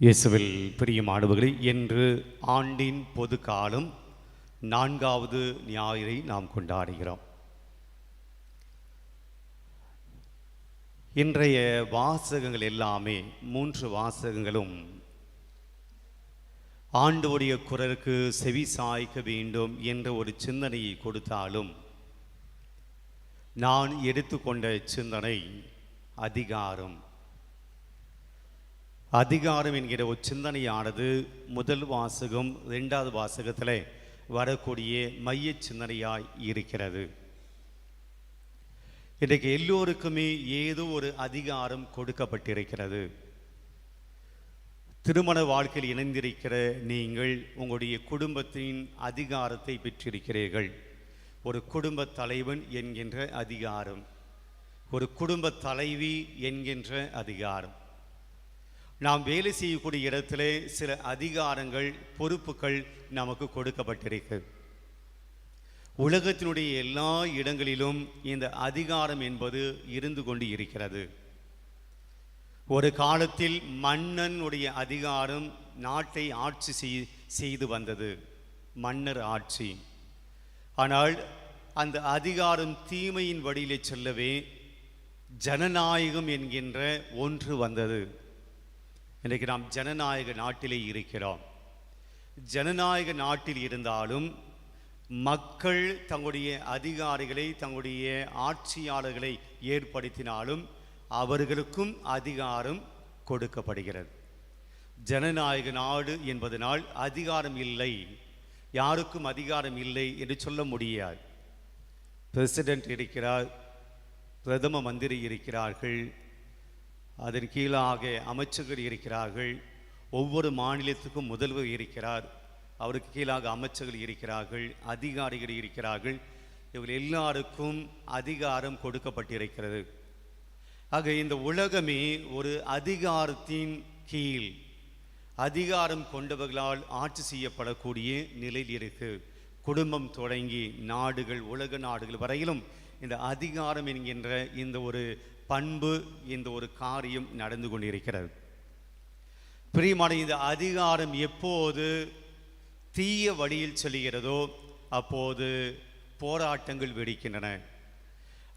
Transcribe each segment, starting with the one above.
இயேசுவில் பிரியமானவர்களே என்று ஆண்டின் பொது காலம் நான்காவது ஞாயிறை நாம் கொண்டாடுகிறோம். இன்றைய வாசகங்கள் எல்லாமே மூன்று வாசகங்களும் ஆண்டோடைய குரலுக்கு செவி சாய்க்க வேண்டும் என்ற ஒரு சிந்தனையை கொடுத்தாலும் நான் எடுத்துக்கொண்ட சிந்தனை அதிகாரம். அதிகாரம் என்கிற ஒரு சிந்தனையானது முதல் வாசகம் ரெண்டாவது வாசகத்தில் வரக்கூடிய மைய சிந்தனையாய் இருக்கிறது. இன்றைக்கு எல்லோருக்குமே ஏதோ ஒரு அதிகாரம் கொடுக்கப்பட்டிருக்கிறது. திருமண வாழ்க்கையில் இணைந்திருக்கிற நீங்கள் உங்களுடைய குடும்பத்தின் அதிகாரத்தை பெற்றிருக்கிறீர்கள். ஒரு குடும்ப தலைவன் என்கின்ற அதிகாரம். ஒரு குடும்ப தலைவி என்கின்ற அதிகாரம். நாம் வேலை செய்யக்கூடிய இடத்திலே சில அதிகாரங்கள் பொறுப்புகள் நமக்கு கொடுக்கப்பட்டிருக்கு. உலகத்தினுடைய எல்லா இடங்களிலும் இந்த அதிகாரம் என்பது இருந்து கொண்டு இருக்கிறது. ஒரு காலத்தில் மன்னனுடைய அதிகாரம் நாட்டை ஆட்சி செய்- செய்து வந்தது. மன்னர் ஆட்சி. ஆனால் அந்த அதிகாரம் தீமையின் வழியிலே செல்லவே ஜனநாயகம் என்கின்ற ஒன்று வந்தது. இன்றைக்கு நாம் ஜனநாயக நாட்டிலே இருக்கிறோம். ஜனநாயக நாட்டில் இருந்தாலும் மக்கள் தங்களுடைய அதிகாரிகளை தங்களுடைய ஆட்சியாளர்களை ஏற்படுத்தினாலும் அவர்களுக்கும் அதிகாரம் கொடுக்கப்படுகிறது. ஜனநாயக நாடு என்பதனால் அதிகாரம் இல்லை. யாருக்கும் அதிகாரம் இல்லை என்று சொல்ல முடியாது. பிரசிடென்ட் இருக்கிறார் பிரதம மந்திரி இருக்கிறார்கள். அதன் கீழாக அமைச்சர்கள் இருக்கிறார்கள். ஒவ்வொரு மாநிலத்துக்கும் முதல்வர் இருக்கிறார். அவருக்கு கீழாக அமைச்சர்கள் இருக்கிறார்கள் அதிகாரிகள் இருக்கிறார்கள். இவர்கள் எல்லாருக்கும் அதிகாரம் கொடுக்கப்பட்டிருக்கிறது. ஆக இந்த உலகமே ஒரு அதிகாரத்தின் கீழ் அதிகாரம் கொண்டவர்களால் ஆட்சி செய்யப்படக்கூடிய நிலையில் இருக்கு. குடும்பம் தொடங்கி நாடுகள் உலக நாடுகள் வரையிலும் இந்த அதிகாரம் என்கின்ற இந்த ஒரு பண்பு இந்த ஒரு காரியம் நடந்து கொண்டிருக்கிறது. பிரியமான இந்த அதிகாரம் எப்போது தீய வழியில் செல்கிறதோ அப்போது போராட்டங்கள் வெடிக்கின்றன.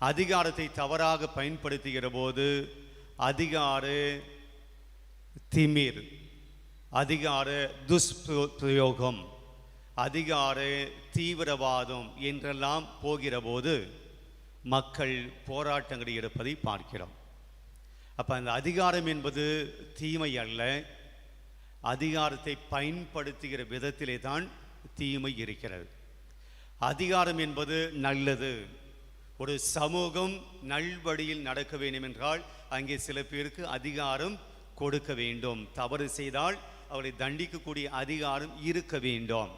அதிகாரத்தை தவறாக பயன்படுத்துகிற போது அதிகார திமிர் அதிகார துஷ்பிரயோகம் அதிகார தீவிரவாதம் என்றெல்லாம் போகிற போது மக்கள் போராட்டங்களை எடுப்பதை பார்க்கிறோம். அப்போ அந்த அதிகாரம் என்பது தீமை அல்ல. அதிகாரத்தை பயன்படுத்துகிற விதத்திலே தான் தீமை இருக்கிறது. அதிகாரம் என்பது நல்லது. ஒரு சமூகம் நல்வழியில் நடக்க வேண்டும் என்றால் அங்கே சில பேருக்கு அதிகாரம் கொடுக்க வேண்டும். தவறு செய்தால் அவரை தண்டிக்கக்கூடிய அதிகாரம் இருக்க வேண்டும்.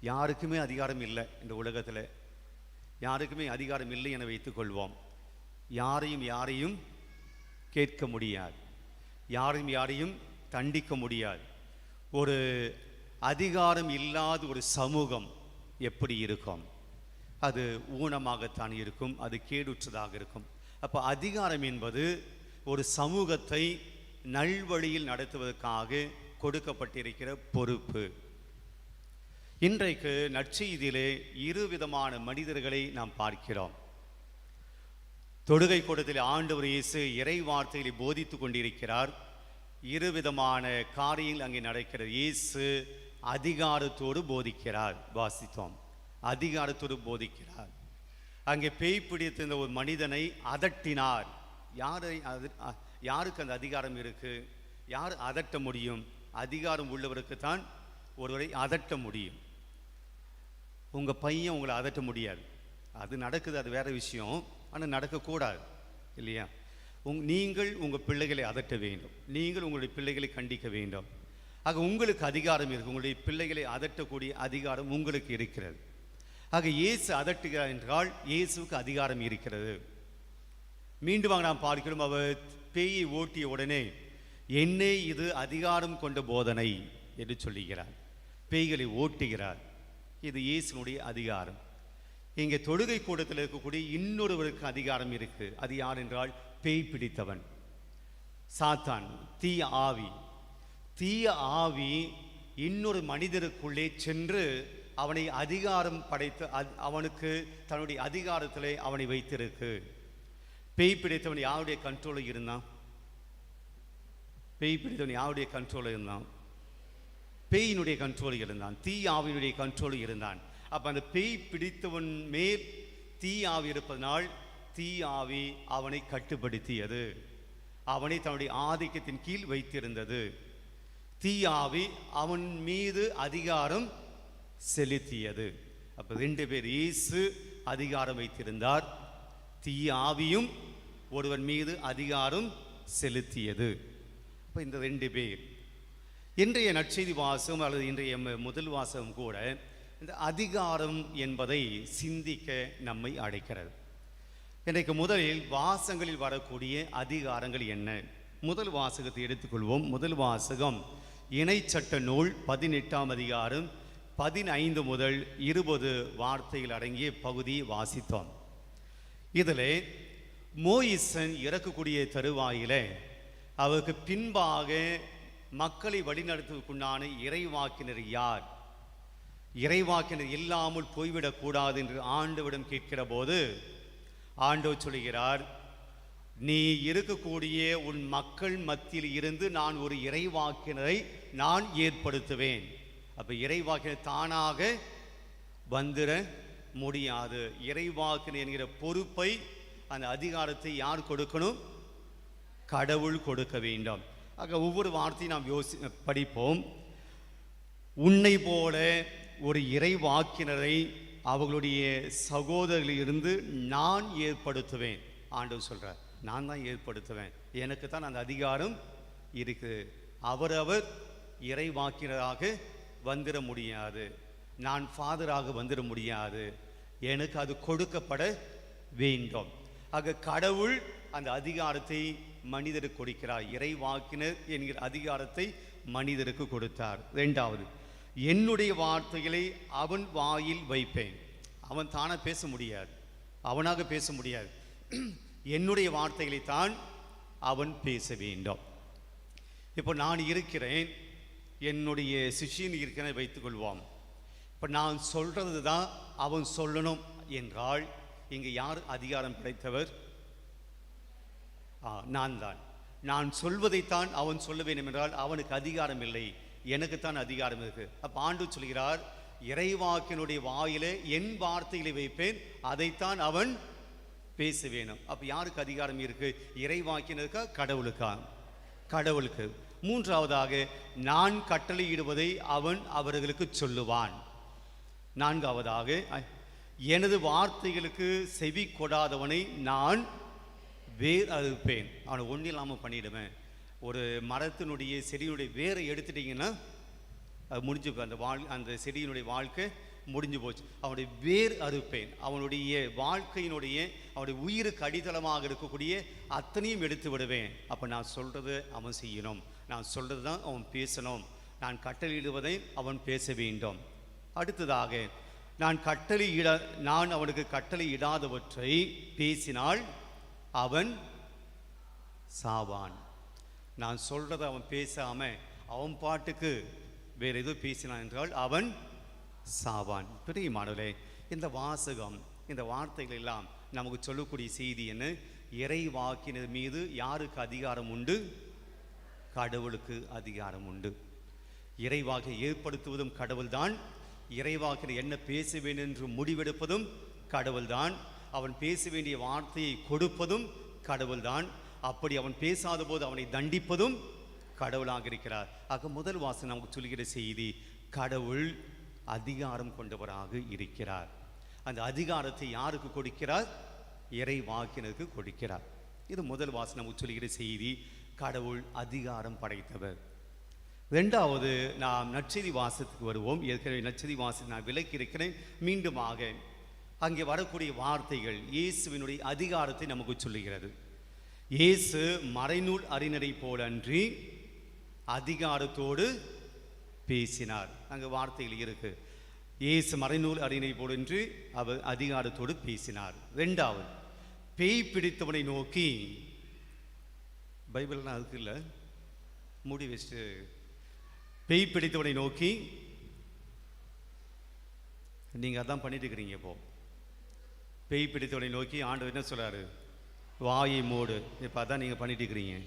யாருக்குமே அதிகாரம் இல்லை இந்த உலகத்தில். யாருக்குமே அதிகாரம் இல்லை என வைத்துக்கொள்வோம். யாரையும் யாரையும் கேட்க முடியாது. யாரையும் யாரையும் தண்டிக்க முடியாது. ஒரு அதிகாரம் இல்லாத ஒரு சமூகம் எப்படி இருக்கும்? அது ஊனமாகத்தான் இருக்கும் அது கேடுற்றதாக இருக்கும். அப்போ அதிகாரம் என்பது ஒரு சமூகத்தை நல்வழியில் நடத்துவதற்காக கொடுக்கப்பட்டிருக்கிற பொறுப்பு. இன்றைக்கு நற்செய்தியிலே இரு விதமான மனிதர்களை நாம் பார்க்கிறோம். தொடுகை கூடத்தில் ஆண்டவர் இயேசு இறை வார்த்தைகளை போதித்து கொண்டிருக்கிறார். இரு விதமான காரியங்கள் அங்கே நடக்கிறது. இயேசு அதிகாரத்தோடு போதிக்கிறார். வாசித்தோம். அதிகாரத்தோடு போதிக்கிறார். அங்கே பேய் பிடித்திருந்த ஒரு மனிதனை அதட்டினார். யாரை அது யாருக்கு அந்த அதிகாரம் இருக்கு? யார் அதட்ட முடியும்? அதிகாரம் உள்ளவருக்கு தான் ஒருவரை அதட்ட முடியும். உங்கள் பையன் உங்களை அதட்ட முடியாது. அது நடக்குது அது வேற விஷயம். ஆனால் நடக்கக்கூடாது இல்லையா? உங் நீங்கள் உங்கள் பிள்ளைகளை அதட்ட வேண்டும். நீங்கள் உங்களுடைய பிள்ளைகளை கண்டிக்க வேண்டும். ஆக உங்களுக்கு அதிகாரம் இருக்குது உங்களுடைய பிள்ளைகளை அதட்டக்கூடிய அதிகாரம் உங்களுக்கு இருக்கிறது. ஆக இயேசு அதட்டுகிறார் என்றால் இயேசுவுக்கு அதிகாரம் இருக்கிறது. மீண்டும் நாம் பார்க்கிறோம். அவர் பேயை ஓட்டிய உடனே என்னே இது அதிகாரம் கொண்ட போதனை என்று சொல்லுகிறார். பேய்களை ஓட்டுகிறார். இது இயேசுனுடைய அதிகாரம். இங்கே தொழுகை கூடத்தில் இருக்கக்கூடிய இன்னொருவருக்கு அதிகாரம் இருக்குது அது யார் என்றால் பேய் பிடித்தவன். சாத்தான் தீய ஆவி. தீய ஆவி இன்னொரு மனிதருக்குள்ளே சென்று அவனை அதிகாரம் படைத்து அவனுக்கு தன்னுடைய அதிகாரத்தில் அவனை வைத்திருக்கு. பேய் பிடித்தவன் யாருடைய கண்ட்ரோலில் இருந்தான்? பேய் பிடித்தவன் யாருடைய கண்ட்ரோலில் இருந்தான்? பேயினுடைய கண்ட்ரோல் இருந்தான் தீ ஆவியினுடைய கண்ட்ரோல் இருந்தான். அப்போ அந்த பேய் பிடித்தவன் மேல் தீ ஆவி இருப்பதனால் தீ ஆவி அவனை கட்டுப்படுத்தியது. அவனை தன்னுடைய ஆதிக்கத்தின் கீழ் வைத்திருந்தது. தீ ஆவி அவன் மீது அதிகாரம் செலுத்தியது. அப்போ ரெண்டு பேர் இயேசு அதிகாரம் வைத்திருந்தார் தீ ஆவியும் ஒருவன் மீது அதிகாரம் செலுத்தியது. அப்போ இந்த ரெண்டு பேர் இன்றைய நற்செய்தி வாசகம் அல்லது இன்றைய முதல் வாசகம் கூட இந்த அதிகாரம் என்பதை சிந்திக்க நம்மை அழைக்கிறது. இன்றைக்கு முதலில் வாசங்களில் வரக்கூடிய அதிகாரங்கள் என்ன? முதல் வாசகத்தை எடுத்துக்கொள்வோம். முதல் வாசகம் இணைச்சட்ட நூல் பதினெட்டாம் அதிகாரம் பதினைந்து முதல் இருபது வார்த்தைகள் அடங்கிய பகுதியை வாசித்தோம். இதில் மோயிசன் இறக்கக்கூடிய தருவாயில் அவருக்கு பின்பாக மக்களை வழிநடத்துவதற்குண்டான இறைவாக்கினர் யார்? இறைவாக்கினர் இல்லாமல் போய்விடக்கூடாது என்று ஆண்டவிடம் கேட்கிற போது ஆண்டவர் சொல்கிறார் நீ இருக்கக்கூடிய உன் மக்கள் மத்தியில் இருந்து நான் ஒரு இறைவாக்கினரை நான் ஏற்படுத்துவேன். அப்போ இறைவாக்கினர் தானாக வந்துட முடியாது. இறைவாக்கினர் என்கிற பொறுப்பை அந்த அதிகாரத்தை யார் கொடுக்கணும்? கடவுள் கொடுக்க வேண்டும். ஆக ஒவ்வொரு வார்த்தையும் நாம் யோசி படிப்போம். உன்னை போல ஒரு இறைவாக்கினரை அவர்களுடைய சகோதரர்களிலிருந்து நான் ஏற்படுத்துவேன். ஆண்டவர் சொல்கிறார் நான் தான் ஏற்படுத்துவேன். எனக்கு தான் அந்த அதிகாரம் இருக்குது. அவரவர் இறைவாக்கினராக வந்துட முடியாது. நான் ஃபாதராக வந்துட முடியாது. எனக்கு அது கொடுக்கப்பட வேண்டும். ஆக கடவுள் அந்த அதிகாரத்தை மனிதருக்கு கொடுக்கிறார். இறைவாக்கினர் என்கிற அதிகாரத்தை மனிதருக்கு கொடுத்தார். ரெண்டாவது என்னுடைய வார்த்தைகளை அவன் வாயில் வைப்பேன். அவன் தானாக பேச முடியாது. அவனாக பேச முடியாது. என்னுடைய வார்த்தைகளை தான் அவன் பேச வேண்டும். இப்போ நான் இருக்கிறேன். என்னுடைய சிஷியன் இருக்கிறேன் வைத்துக்கொள்வோம். இப்போ நான் சொல்கிறது தான் அவன் சொல்லணும் என்றால் இங்கே யார் அதிகாரம் படைத்தவர்? நான் தான் நான் சொல்வதைத்தான் அவன் சொல்ல வேண்டும் என்றால் அவனுக்கு அதிகாரம் இல்லை. எனக்குத்தான் அதிகாரம் இருக்கு. அப்போ ஆண்டு சொல்கிறார் இறைவாக்கினுடைய வாயிலே என் வார்த்தைகளை வைப்பேன் அதைத்தான் அவன் பேச வேணும் அப்போ யாருக்கு அதிகாரம் இருக்கு? இறைவாக்கினருக்கா கடவுளுக்கா? கடவுளுக்கு. மூன்றாவதாக நான் கட்டளையிடுவதை அவன் அவர்களுக்கு சொல்லுவான். நான்காவதாக எனது வார்த்தைகளுக்கு செவி கொடாதவனை நான் வேர் அறுப்பேன். அவனை ஒன்றும் இல்லாமல் பண்ணிவிடுவேன் ஒரு மரத்தினுடைய செடியினுடைய வேரை எடுத்துட்டிங்கன்னா அது முடிஞ்சு போ- அந்த வாழ் அந்த செடியினுடைய வாழ்க்கை முடிஞ்சு போச்சு. அவனுடைய வேர் அறுப்பேன். அவனுடைய வாழ்க்கையினுடைய அவனுடைய உயிருக்கு அடித்தளமாக இருக்கக்கூடிய அத்தனையும் எடுத்து விடுவேன். அப்போ நான் சொல்கிறது அவன் செய்யணும். நான் சொல்கிறது தான் அவன் பேசணும். நான் கட்டளையிடுவதை அவன் பேச வேண்டும். அடுத்ததாக நான் கட்டளை இட நான் அவனுக்கு கட்டளை இடாதவற்றை பேசினால் அவன் சாவான். நான் சொல்றதை அவன் பேசாம அவன் பாட்டுக்கு வேற எதுவும் பேசினான் என்றால் அவன் சாவான். பிரியமானவர்களே இந்த வாசகம் இந்த வார்த்தைகள் எல்லாம் நமக்கு சொல்லக்கூடிய செய்தி என்ன? இறை வாக்கினர் மீது யாருக்கு அதிகாரம் உண்டு? கடவுளுக்கு அதிகாரம் உண்டு. இறைவாக ஏற்படுத்துவதும் கடவுள்தான். இறைவாக்கினர் என்ன பேச வேண்டும் என்று முடிவெடுப்பதும் கடவுள்தான். அவன் பேச வேண்டிய வார்த்தையை கொடுப்பதும் கடவுள்தான். அப்படி அவன் பேசாத போது அவனை தண்டிப்பதும் கடவுளாக இருக்கிறார். ஆக முதல் வாசம் நமக்கு சொல்கிற செய்தி கடவுள் அதிகாரம் கொண்டவராக இருக்கிறார். அந்த அதிகாரத்தை யாருக்கு கொடுக்கிறார்? இறை வாக்கினருக்கு கொடுக்கிறார். இது முதல் வாசனை நமக்கு சொல்கிற செய்தி கடவுள் அதிகாரம் படைத்தவர். ரெண்டாவது நாம் நச்சதி வாசத்துக்கு வருவோம். ஏற்கனவே நச்சதி வாசத்தை நான் விலக்கி இருக்கிறேன் மீண்டுமாக அங்கே வரக்கூடிய வார்த்தைகள் இயேசுவினுடைய அதிகாரத்தை நமக்கு சொல்லுகிறது. இயேசு மறைநூல் அறிஞரை போலன்றி அதிகாரத்தோடு பேசினார். அங்கே வார்த்தைகள் இருக்கு. இயேசு மறைநூல் அறிஞரை போலன்றி அவர் அதிகாரத்தோடு பேசினார். ரெண்டாவது பேய் பிடித்தவனை நோக்கி பைபிள்லாம் அதுக்கு இல்லை. மூடி வச்சுட்டு பேய் பிடித்தவனை நோக்கி நீங்கள் அதான் பண்ணிட்டு இருக்கிறீங்க இப்போ. பேய் பிடித்தவனை நோக்கி ஆண்டவர் என்ன சொல்கிறாரு வாயை மூடு. இப்போ அதான் நீங்கள் பண்ணிட்டு இருக்கிறீங்க.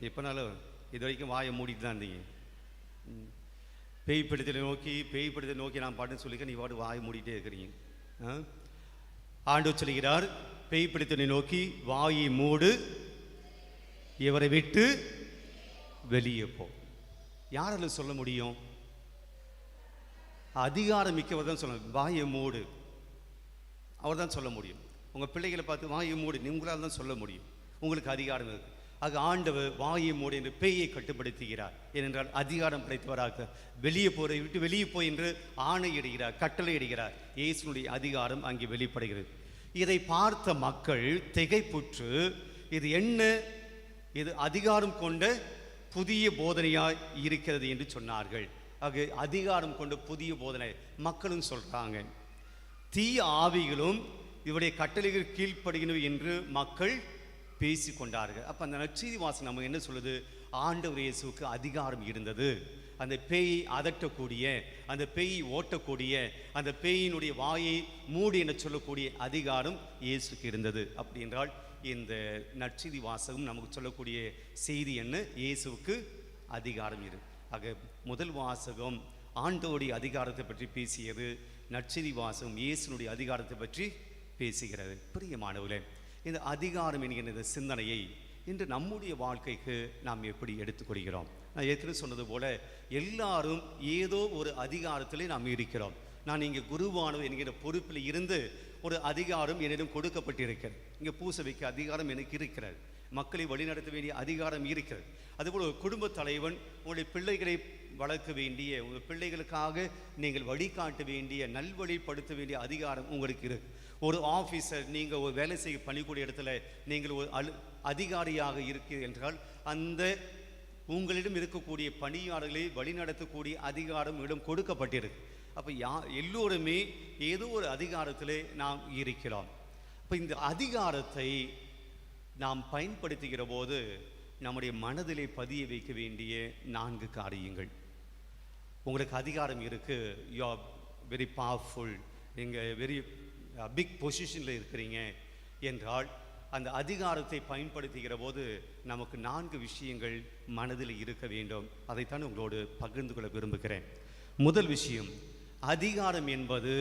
எப்போனாலும் இது வரைக்கும் வாயை மூடிட்டு தான் இருந்தீங்க? ம். பேய் பிடித்தலை நோக்கி பேய் பிடித்தலை நோக்கி நான் பாட்டுன்னு சொல்லிக்க நீ பாட்டு வாயை மூடிட்டே இருக்கிறீங்க. ஆ? ஆண்டவர் சொல்கிறார் பேய் பிடித்தனை நோக்கி வாயை மூடு. இவரை விட்டு வெளியே போ. யாரால சொல்ல முடியும்? அதிகாரம் மிக்கவர் தான் சொல்லணும் வாயை மூடு. அவர் தான் சொல்ல முடியும். உங்கள் பிள்ளைகளை பார்த்து வாயை மூடு. உங்களால் தான் சொல்ல முடியும். உங்களுக்கு அதிகாரம் இருக்குது ஆக ஆண்டவர் வாயை மூடு என்று பேயை கட்டுப்படுத்துகிறார். ஏனென்றால் அதிகாரம் படைத்தவராக வெளியே போரை விட்டு வெளியே போய் என்று ஆணையிடுகிறார் கட்டளையிடுகிறார் இயேசுனுடைய அதிகாரம் அங்கே வெளிப்படுகிறது. இதை பார்த்த மக்கள் திகைப்புற்று இது என்ன? இது அதிகாரம் கொண்ட புதிய போதனையாய் இருக்கிறது என்று சொன்னார்கள். ஆக அதிகாரம் கொண்ட புதிய போதனை மக்களும் சொல்கிறாங்க தீய ஆவிகளும் இவருடைய கட்டளைகள் கீழ்ப்படுகின்றன என்று மக்கள் பேசி கொண்டார்கள் அப்போ அந்த நற்செய்தி வாசம் நம்ம என்ன சொல்லுது? ஆண்டவர் இயேசுவுக்கு அதிகாரம் இருந்தது. அந்த பேயை அதட்டக்கூடிய அந்த பேயை ஓட்டக்கூடிய அந்த பேயினுடைய வாயை மூடி என சொல்லக்கூடிய அதிகாரம் இயேசுக்கு இருந்தது. அப்படி என்றால் இந்த நற்செய்தி வாசகம் நமக்கு சொல்லக்கூடிய செய்தி என்ன? இயேசுவுக்கு அதிகாரம் இருக்கு ஆக முதல் வாசகம் ஆண்டோடைய அதிகாரத்தை பற்றி பேசியது நற்செய்தி வாசகம் இயேசுனுடைய அதிகாரத்தை பற்றி பேசுகிறது. பிரியமானவர்களே இந்த அதிகாரம் என்கிற இந்த சிந்தனையை இன்று நம்முடைய வாழ்க்கைக்கு நாம் எப்படி எடுத்துக்கொள்கிறோம் நான் ஏற்கனவே சொன்னது போல எல்லாரும் ஏதோ ஒரு அதிகாரத்திலே நாம் இருக்கிறோம். நான் இங்கே குருவானவர் என்கிற பொறுப்பில் இருந்து ஒரு அதிகாரம் என்னிடம் கொடுக்கப்பட்டிருக்கிறது. இங்கே பூச வைக்க அதிகாரம் எனக்கு இருக்கிறது. மக்களை வழிநடத்த வேண்டிய அதிகாரம் இருக்கிறது. அதுபோல் ஒரு குடும்ப தலைவன் உங்களுடைய பிள்ளைகளை வளர்க்க வேண்டிய உங்கள் பிள்ளைகளுக்காக நீங்கள் வழிகாட்ட வேண்டிய நல்வழிப்படுத்த வேண்டிய அதிகாரம் உங்களுக்கு இருக்கு. ஒரு ஆஃபீஸர் நீங்கள் ஒரு வேலை செய்ய பணிக்கூடிய இடத்துல நீங்கள் ஒரு அலு அதிகாரியாக இருக்கு என்றால் அந்த உங்களிடம் இருக்கக்கூடிய பணியாளர்களை வழிநடத்தக்கூடிய அதிகாரம் இடம் கொடுக்கப்பட்டிருக்கு. அப்போ யா எல்லோருமே ஏதோ ஒரு அதிகாரத்தில் நாம் இருக்கிறோம். இப்போ இந்த அதிகாரத்தை நாம் பயன்படுத்துகிற போது நம்முடைய மனதிலே பதிய வைக்க வேண்டிய நான்கு காரியங்கள். உங்களுக்கு அதிகாரம் இருக்குது யூ ஆர் வெரி பவர்ஃபுல் நீங்கள் வெரி பிக் பொசிஷனில் இருக்கிறீங்க என்றால் அந்த அதிகாரத்தை பயன்படுத்துகிற போது நமக்கு நான்கு விஷயங்கள் மனதில் இருக்க வேண்டும். அதைத்தான் உங்களோடு பகிர்ந்து கொள்ள விரும்புகிறேன். முதல் விஷயம் அதிகாரம் என்பது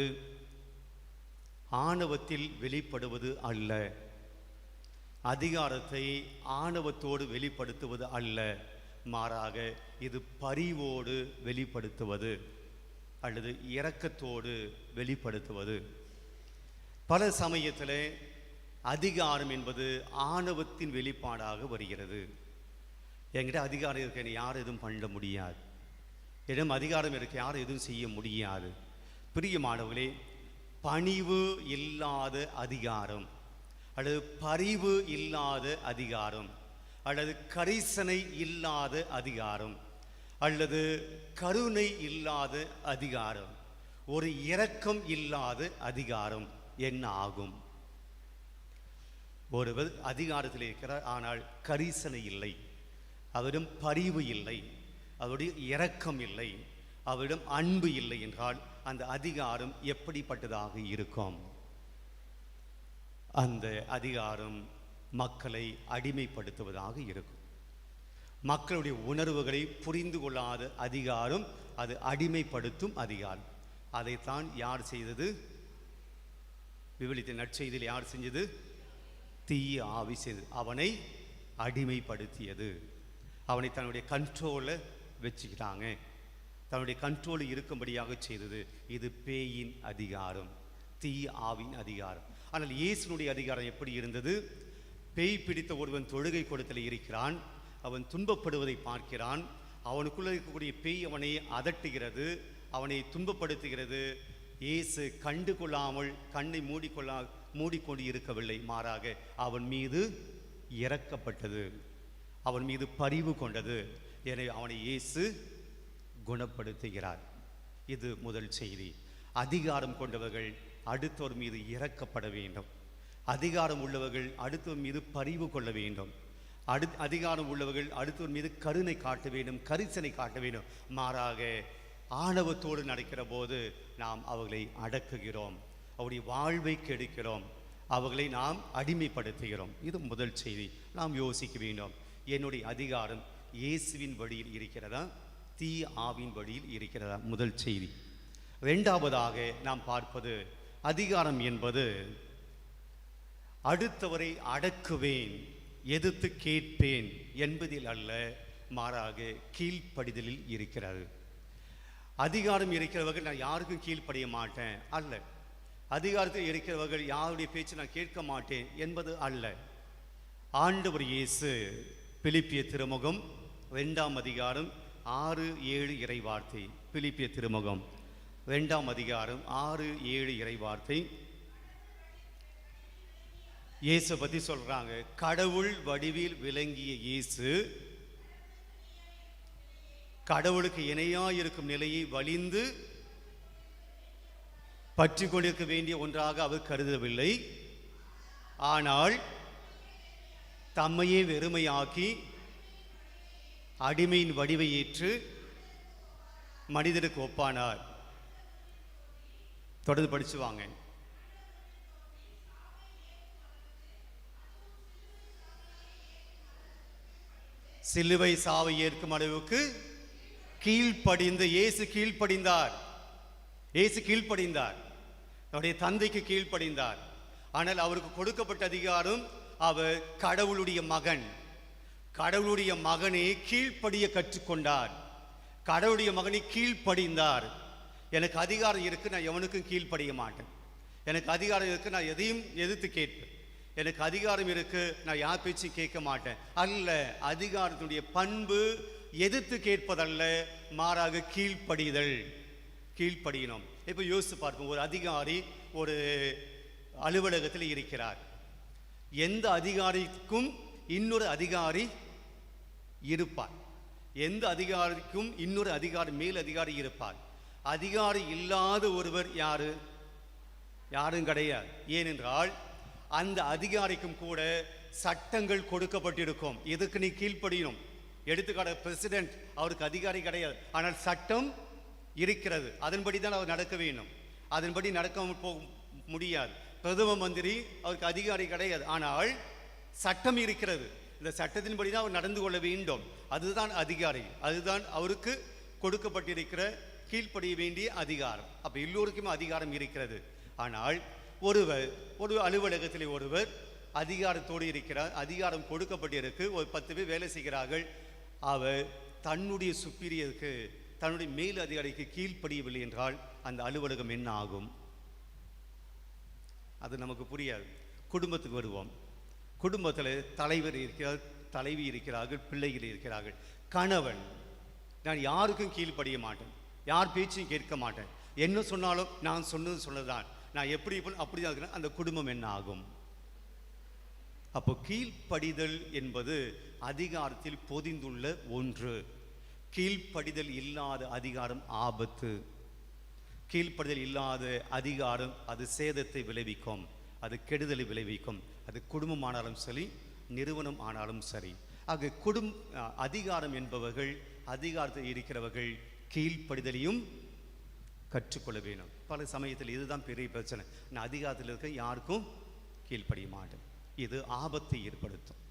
ஆணவத்தில் வெளிப்படுவது அல்ல. அதிகாரத்தை ஆணவத்தோடு வெளிப்படுத்துவது அல்ல மாறாக இது பரிவோடு வெளிப்படுத்துவது அல்லது இரக்கத்தோடு வெளிப்படுத்துவது. பல சமயத்தில் அதிகாரம் என்பது ஆணவத்தின் வெளிப்பாடாக வருகிறது. என்கிட்ட அதிகாரம் இருக்க யார் எதுவும் பண்ண முடியாது. என்னிடம் அதிகாரம் இருக்க யாரும் எதுவும் செய்ய முடியாது. பிரியமானவர்களே பணிவு இல்லாத அதிகாரம். அல்லது பரிவு இல்லாத அதிகாரம் அல்லது கரிசனை இல்லாத அதிகாரம் அல்லது கருணை இல்லாத அதிகாரம் ஒரு இரக்கம் இல்லாத அதிகாரம் என்ன ஆகும்? ஒருவர் அதிகாரத்தில் இருக்கிறார் ஆனால் கரிசனை இல்லை. அவரிடம் பரிவு இல்லை அவருடைய இரக்கம் இல்லை அவரிடம் அன்பு இல்லை என்றால் அந்த அதிகாரம் எப்படிப்பட்டதாக இருக்கும்? அந்த அதிகாரம் மக்களை அடிமைப்படுத்துவதாக இருக்கும். மக்களுடைய உணர்வுகளை புரிந்து கொள்ளாத அதிகாரம் அது அடிமைப்படுத்தும் அதிகாரம். அதைத்தான் யார் செய்தது? விவலித்த நற்செய்தியில் யார் செஞ்சது? தீய ஆவி செய்தது. அவனை அடிமைப்படுத்தியது. அவனை தன்னுடைய கண்ட்ரோலில் வச்சுக்கிட்டாங்க. தன்னுடைய கண்ட்ரோலில் இருக்கும்படியாக செய்தது. இது பேயின் அதிகாரம். தீய ஆவின் அதிகாரம். ஆனால் இயேசுனுடைய அதிகாரம் எப்படி இருந்தது? பேய் பிடித்த ஒருவன் தொழுகை கொடுத்தல இருக்கிறான். அவன் துன்பப்படுவதை பார்க்கிறான். அவனுக்குள்ளே இருக்கக்கூடிய பேய் அவனை அதட்டுகிறது. அவனை துன்பப்படுத்துகிறது. இயேசு கண்டு கொள்ளாமல் கண்ணை மூடிக்கொள்ளா மூடிக்கொண்டு இருக்கவில்லை. மாறாக அவன் மீது இறக்கப்பட்டது அவன் மீது பரிவு கொண்டது. எனவே அவனை இயேசு குணப்படுத்துகிறார். இது முதல் செய்தி. அதிகாரம் கொண்டவர்கள் அடுத்தவர் மீது இறக்கப்பட வேண்டும். அதிகாரம் உள்ளவர்கள் அடுத்தவர் மீது பரிவு கொள்ள வேண்டும். அடு அதிகாரம் உள்ளவர்கள் அடுத்தவர் மீது கருணை காட்ட வேண்டும் கரிசனை காட்ட வேண்டும். மாறாக ஆணவத்தோடு நடக்கிற போது நாம் அவர்களை அடக்குகிறோம். அவருடைய வாழ்வை கெடுக்கிறோம். அவர்களை நாம் அடிமைப்படுத்துகிறோம். இது முதல் செய்தி. நாம் யோசிக்க வேண்டும். என்னுடைய அதிகாரம் இயேசுவின் வழியில் இருக்கிறதா? தீ ஆவின் வழியில் இருக்கிறதா? முதல் செய்தி. ரெண்டாவதாக நாம் பார்ப்பது அதிகாரம் என்பது அடுத்தவரை அடக்குவேன் எதிர்த்து கேட்பேன் என்பதில் அல்ல மாறாக கீழ்ப்படிதலில் இருக்கிறது. அதிகாரம் இருக்கிறவர்கள் நான் யாருக்கும் கீழ்ப்படிய மாட்டேன் அல்ல. அதிகாரத்தில் இருக்கிறவர்கள் யாருடைய பேச்சு நான் கேட்க மாட்டேன் என்பது அல்ல. ஆண்டவர் இயேசு பிலிப்பிய திருமுகம் ரெண்டாம் அதிகாரம் ஆறு ஏழு இறை வார்த்தை. பிலிப்பிய திருமுகம் ரெண்டாம் அதிகாரம் ஆறு ஏழு இறைவார்த்தை இயேசு பற்றி சொல்கிறாங்க கடவுள் வடிவில் விளங்கிய இயேசு கடவுளுக்கு இணையாக இருக்கும் நிலையை வலிந்து பற்றி கொண்டிருக்க வேண்டிய ஒன்றாக அவர் கருதவில்லை. ஆனால் தம்மையே வெறுமையாக்கி அடிமையின் வடிவை ஏற்று மனிதனுக்கு ஒப்பானார். தொடர்ந்து படிச்சு வாங்க. சிலுவை சாவை ஏற்கும் அளவுக்கு கீழ்ப்படிந்து இயேசு கீழ்ப்படிந்தார். இயேசு கீழ்ப்படிந்தார். அவருடைய தந்தைக்கு கீழ்ப்படிந்தார். ஆனால் அவருக்கு கொடுக்கப்பட்ட அதிகாரம் அவர் கடவுளுடைய மகன். கடவுளுடைய மகனை கீழ்ப்படிய கற்றுக்கொண்டார். கடவுளுடைய மகனை கீழ்ப்படிந்தார். எனக்கு அதிகாரம் இருக்குது நான் எவனுக்கும் கீழ்ப்படிய மாட்டேன். எனக்கு அதிகாரம் இருக்குது நான் எதையும் எதிர்த்து கேட்பேன். எனக்கு அதிகாரம் இருக்குது நான் யார் பேச்சையும் கேட்க மாட்டேன். அல்ல அதிகாரத்தினுடைய பண்பு எதிர்த்து கேட்பதல்ல மாறாக கீழ்ப்படிதல். கீழ்ப்படியினோம். இப்போ யோசித்து பார்ப்போம் ஒரு அதிகாரி ஒரு அலுவலகத்தில் இருக்கிறார். எந்த அதிகாரிக்கும் இன்னொரு அதிகாரி இருப்பார். எந்த அதிகாரிக்கும் இன்னொரு அதிகாரி மேல் அதிகாரி இருப்பார். அதிகாரி இல்லாத ஒருவர் யாரு? யாரும் கிடையாது. ஏனென்றால் அந்த அதிகாரிக்கும் கூட சட்டங்கள் கொடுக்கப்பட்டிருக்கும். இதுக்கு நீ கீழ்ப்படியணும்? எடுத்துக்காட்ட பிரசிடென்ட் அவருக்கு அதிகாரி கிடையாது. ஆனால் சட்டம் இருக்கிறது. அதன்படி தான் அவர் நடக்க வேண்டும். அதன்படி நடக்க போக முடியாது. பிரதம மந்திரி அவருக்கு அதிகாரி கிடையாது. ஆனால் சட்டம் இருக்கிறது. இந்த சட்டத்தின்படி தான் அவர் நடந்து கொள்ள வேண்டும். அதுதான் அதிகாரி. அதுதான் அவருக்கு கொடுக்கப்பட்டிருக்கிற கீழ்ப்படிய வேண்டிய அதிகாரம். அப்போ எல்லோருக்குமே அதிகாரம் இருக்கிறது. ஆனால் ஒருவர் ஒரு அலுவலகத்திலே ஒருவர் அதிகாரத்தோடு இருக்கிறார். அதிகாரம் கொடுக்கப்பட்டிருக்கு. ஒரு பத்து பேர் வேலை செய்கிறார்கள். அவர் தன்னுடைய சுப்பீரியருக்கு தன்னுடைய மேல் அதிகாரிக்கு கீழ்ப்படியவில்லை என்றால் அந்த அலுவலகம் என்ன ஆகும்? அது நமக்கு புரியாது. குடும்பத்துக்கு வருவோம். குடும்பத்தில் தலைவர் இருக்கிறார் தலைவி இருக்கிறார்கள் பிள்ளைகள் இருக்கிறார்கள். கணவன் நான் யாருக்கும் கீழ்ப்படிய மாட்டேன். யார் பேச்சையும் கேட்க மாட்டேன். என்ன சொன்னாலும் நான் சொன்னது சொன்னதுதான். நான் எப்படி இப்ப- அப்படி தான் இருக்கிறேன். அந்த குடும்பம் என்ன ஆகும்? அப்போ கீழ்ப்படிதல் என்பது அதிகாரத்தில் பொதிந்துள்ள ஒன்று. கீழ்ப்படிதல் இல்லாத அதிகாரம் ஆபத்து. கீழ்ப்படிதல் இல்லாத அதிகாரம் அது சேதத்தை விளைவிக்கும். அது கெடுதலை விளைவிக்கும். அது குடும்பமானாலும் சரி நிறுவனம் ஆனாலும் சரி. ஆக குடும் அதிகாரம் என்பவர்கள் அதிகாரத்தில் இருக்கிறவர்கள் கீழ்ப்படிதலையும் கற்றுக்கொள்ள வேணும் பல சமயத்தில் இதுதான் பெரிய பிரச்சனை. நான் அதிகாரத்தில் இருக்க யாருக்கும் கீழ்ப்படிய மாட்டேன். இது ஆபத்தை ஏற்படுத்தும்.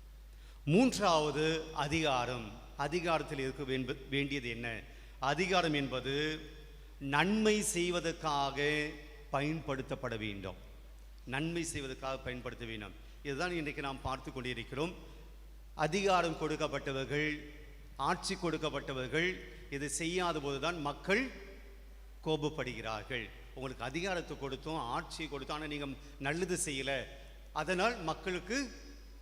மூன்றாவது அதிகாரம். அதிகாரத்தில் இருக்க வேண்டியது என்ன? அதிகாரம் என்பது நன்மை செய்வதற்காக பயன்படுத்தப்பட வேண்டும். நன்மை செய்வதற்காக பயன்படுத்த வேண்டும். இதுதான் இன்றைக்கு நாம் பார்த்து கொண்டிருக்கிறோம். அதிகாரம் கொடுக்கப்பட்டவர்கள் ஆட்சி கொடுக்கப்பட்டவர்கள் இதை செய்யாத போதுதான் மக்கள் கோபப்படுகிறார்கள். உங்களுக்கு அதிகாரத்தை கொடுத்தோம் ஆட்சியை கொடுத்தோம் ஆனால் நீங்கள் நல்லது செய்யலை. அதனால் மக்களுக்கு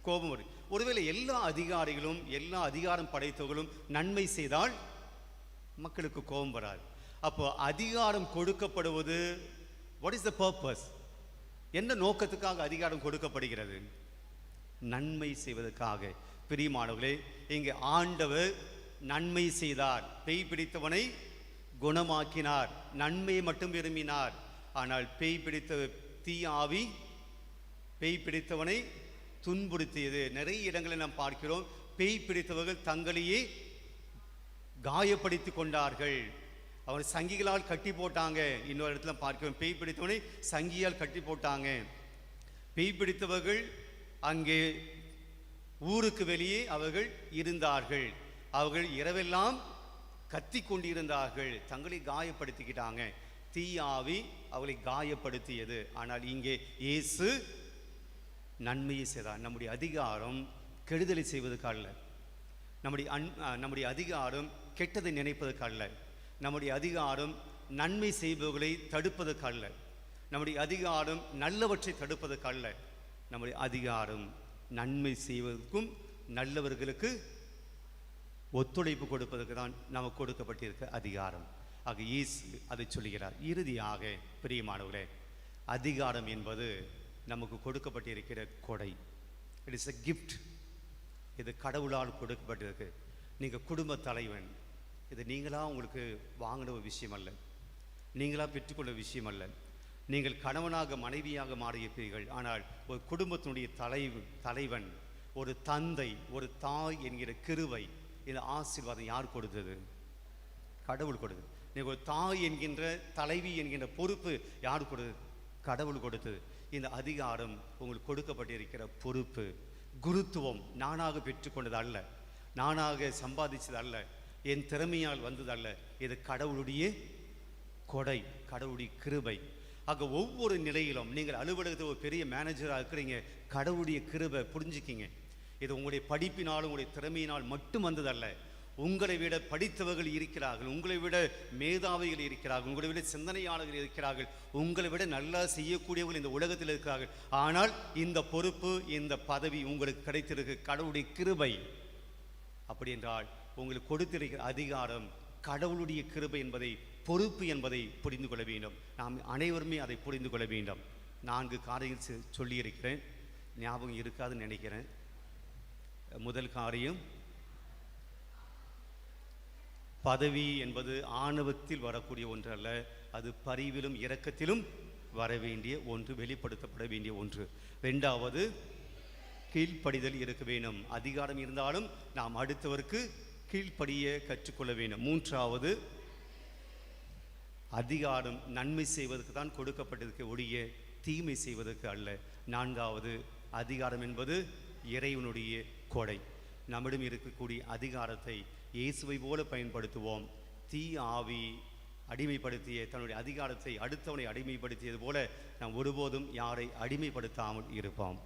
கோபம் வரும் ஒருவேளை எல்லா அதிகாரிகளும் எல்லா அதிகாரம் படைத்தவர்களும் நன்மை செய்தால் மக்களுக்கு கோபம் வராது. அப்போ அதிகாரம் கொடுக்கப்படுவது வாட் இஸ் த பர்பஸ் என்ன நோக்கத்துக்காக அதிகாரம் கொடுக்கப்படுகிறது? நன்மை செய்வதற்காக. பிரியமானவர்களே இங்கே ஆண்டவர் நன்மை செய்தார். பேய் பிடித்தவனை குணமாக்கினார். நன்மையை மட்டும் விரும்பினார். ஆனால் பேய் பிடித்த தீ ஆவி பேய் பிடித்தவனை துன்புறுத்தியது. நிறைய இடங்களில் நாம் பார்க்கிறோம். பேய் பிடித்தவர்கள் தங்களையே காயப்படுத்தி கொண்டார்கள். அவர் சங்கிகளால் கட்டி போட்டாங்க. இன்னொரு இடத்துல பார்க்கிறோம். பேய் பிடித்தவனை சங்கியால் கட்டி போட்டாங்க. பேய் பிடித்தவர்கள் அங்கே ஊருக்கு வெளியே அவர்கள் இருந்தார்கள். அவர்கள் இரவெல்லாம் கத்தி கொண்டிருந்தார்கள். தங்களை காயப்படுத்திக்கிட்டாங்க. தீயாவி அவளை காயப்படுத்தியது. ஆனால் இங்கே இயேசு நன்மையை செய்தார். நம்முடைய அதிகாரம் கெடுதலை செய்வதற்கு அல்ல. நம்முடைய அன் நம்முடைய அதிகாரம் கெட்டதை நினைப்பதற்கு அல்ல. நம்முடைய அதிகாரம் நன்மை செய்பவர்களை தடுப்பதற்கு அல்ல. நம்முடைய அதிகாரம் நல்லவற்றை தடுப்பதற்கு அல்ல. நம்முடைய அதிகாரம் நன்மை செய்வதற்கும் நல்லவர்களுக்கு ஒத்துழைப்பு கொடுப்பதற்கு தான் நமக்கு கொடுக்கப்பட்டிருக்க அதிகாரம். ஆக ஈசு அதை சொல்லுகிறார். இறுதியாக பிரியமானவர்களே அதிகாரம் என்பது நமக்கு கொடுக்கப்பட்டிருக்கிற கொடை. இட் இஸ் எ கிஃப்ட் இது கடவுளால் கொடுக்கப்பட்டிருக்கு. நீங்கள் குடும்ப தலைவன். இது நீங்களாக உங்களுக்கு வாங்கின ஒரு விஷயம் அல்ல. நீங்களாக பெற்றுக்கொள்ள விஷயம் அல்ல. நீங்கள் கணவனாக மனைவியாக மாறியிருப்பீர்கள். ஆனால் ஒரு குடும்பத்தினுடைய தலை தலைவன் ஒரு தந்தை ஒரு தாய் என்கிற கிருவை இந்த ஆசீர்வாதம் யார் கொடுத்தது? கடவுள் கொடுத்தது. நீங்கள் ஒரு தாய் என்கின்ற தலைவி என்கின்ற பொறுப்பு யார் கொடுத்தது? கடவுள் கொடுத்தது. இந்த அதிகாரம் உங்களுக்கு கொடுக்கப்பட்டிருக்கிற பொறுப்பு. குருத்துவம் நானாக பெற்றுக்கொண்டது அல்ல. நானாக சம்பாதிச்சது அல்ல. என் திறமையால் வந்தது அல்ல. இது கடவுளுடைய கொடை கடவுளுடைய கிருபை. ஆக ஒவ்வொரு நிலையிலும் நீங்கள் அலுவலகத்தில் ஒரு பெரிய மேனேஜராக இருக்கிறீங்க. கடவுளுடைய கிருபை புரிஞ்சுக்கிங்க. இது உங்களுடைய படிப்பினால் உங்களுடைய திறமையினால் மட்டும் வந்ததல்ல. உங்களை விட படித்தவர்கள் இருக்கிறார்கள். உங்களை விட மேதாவிகள் இருக்கிறார்கள். உங்களை விட சிந்தனையாளர்கள் இருக்கிறார்கள். உங்களை விட நல்லா செய்யக்கூடியவர்கள் இந்த உலகத்தில் இருக்கிறார்கள். ஆனால் இந்த பொறுப்பு இந்த பதவி உங்களுக்கு கிடைத்திருக்கு. கடவுளுடைய கிருபை. அப்படி என்றால் உங்களுக்கு கொடுத்திருக்கிற அதிகாரம் கடவுளுடைய கிருபை என்பதை பொறுப்பு என்பதை புரிந்து கொள்ள வேண்டும். நாம் அனைவருமே அதை புரிந்து கொள்ள வேண்டும். நான்கு காரியங்கள் செ- சொல்லியிருக்கிறேன். ஞாபகம் இருக்காதுன்னு நினைக்கிறேன். முதல் காரியம் பதவி என்பது ஆணவத்தில் வரக்கூடிய ஒன்று அல்ல அது பரிவிலும் இரக்கத்திலும் வர வேண்டிய ஒன்று வெளிப்படுத்தப்பட வேண்டிய ஒன்று. ரெண்டாவது கீழ்ப்படிதல் இருக்க வேண்டும். அதிகாரம் இருந்தாலும் நாம் அடுத்தவருக்கு கீழ்ப்படிய கற்றுக்கொள்ள வேண்டும். மூன்றாவது அதிகாரம் நன்மை செய்வதற்கு தான் கொடுக்கப்பட்டிருக்க ஒழிய தீமை செய்வதற்கு அல்ல. நான்காவது அதிகாரம் என்பது இறைவனுடைய கொடை. நம்மிடம் இருக்கக்கூடிய அதிகாரத்தை இயேசுவை போல பயன்படுத்துவோம். தீ ஆவி அடிமைப்படுத்திய தன்னுடைய அதிகாரத்தை அடுத்தவனை அடிமைப்படுத்தியது போல நாம் ஒருபோதும் யாரை அடிமைப்படுத்தாமல் இருப்போம்.